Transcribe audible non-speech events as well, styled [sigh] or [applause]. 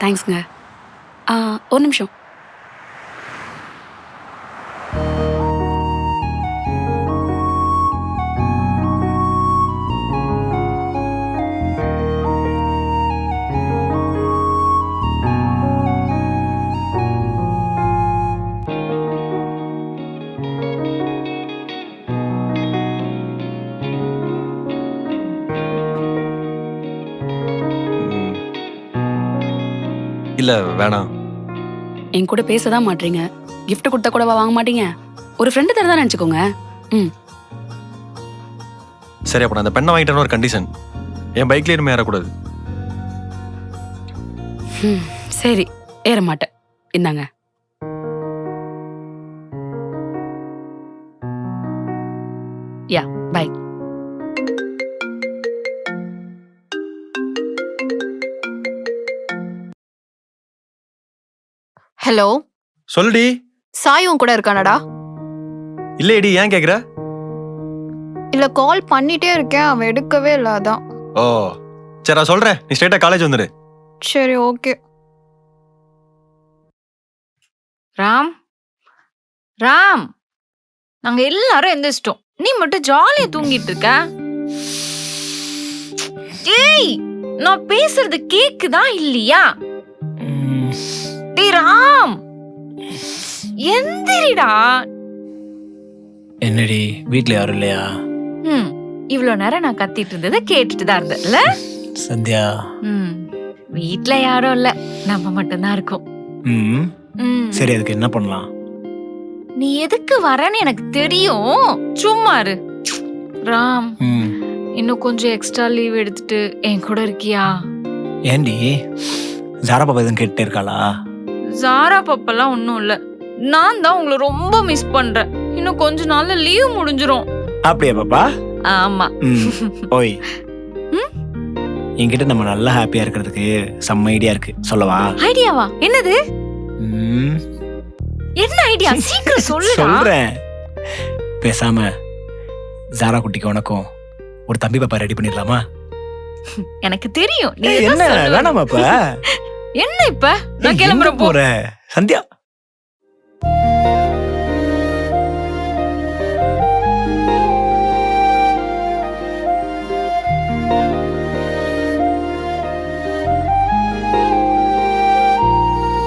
தேங்க்ஸ்ங்க uh, ஒரு நிமிஷம். இல்ல வேணாம் என் கூட பேச தான் மாட்டீங்க gift கொடுத்தா கூடவா வாங்க மாட்டீங்க? ஒரு ஃப்ரெண்டு தரதான் நினச்சிக்கோங்க. ம். சரி அப்ப நான் அந்த பெண்ணை வாங்கிட்டேன்னு ஒரு கண்டிஷன் என் பைக்ல இனிமே ஏறக்கூடாது. ம், சரி. ஏற மாட்டேன். இந்தாங்க. Yeah bye hello? சொல்லுடி. சாய் உன் கூட இருக்கானடா. இல்லையடி ஏன் கேக்குற? இல்ல கால் பண்ணிட்டே இருக்கேன். அவன் எடுக்கவே இல்ல அதான். ஓ சரி நான் சொல்றேன். நீ ஸ்ட்ரைட்டா காலேஜ் வந்துரு. சரி ஓகே. ராம்? ராம்? நாங்க எல்லாரும் எந்திரிச்சிட்டோம். நீ மட்டும் ஜாலியா தூங்கிட்டு இருக்க? ஏய் நான் பேசுறது கேக்குதா இல்லையா? எந்திரிடா என்னடி வீட்ல யாரும் இல்லையா? ம் இவ்வளவு நேரம் நான் கத்திட்டு இருந்ததை கேட்டுட்டு தான் இருந்தேன்ல சந்தியா? ம் வீட்ல யாரும் இல்ல நம்ம மட்டும்தான் இருக்கோம். ம் சரி அதுக்கு என்ன பண்ணலாம்? நீ எதுக்கு வரேன்னு எனக்கு தெரியும். சும்மா இரு. ராம் இன்னும் கொஞ்சம் எக்ஸ்ட்ரா லீவ் எடுத்துட்டு என் கூட இருக்கியா? ஏண்டி ஜாரா பாப்பா எதுவும் கேட்டுட்டே இருக்காளா? ஜாரா பப்பெல்லாம் ஒன்றும் இல்லை. நான் தான் உங்களை ரொம்ப மிஸ் பண்றேன். இன்னும் கொஞ்ச நாள்ல லீவ் முடிஞ்சிரும். அப்படியா பாப்பா? ஆமா. ஓய்? என்கிட்ட நம்ம நல்லா ஹாப்பியா இருக்கிறதுக்கு செம்ம ஐடியா இருக்கு. சொல்லவா? ஐடியாவா என்னது? ம். என்ன ஐடியா சீக்கிரம் [laughs] சொல்லுடா. சொல்றேன். பேசாம ஜாரா குட்டிக்கு உனக்கும் ஒரு தம்பி பாப்பா ரெடி பண்ணிடலாமா? எனக்கு தெரியும். நீ என்ன? வேணாமாப்பா [laughs] என்ன இப்ப? நான் கிளம்புறேன் போ போற? சந்தியா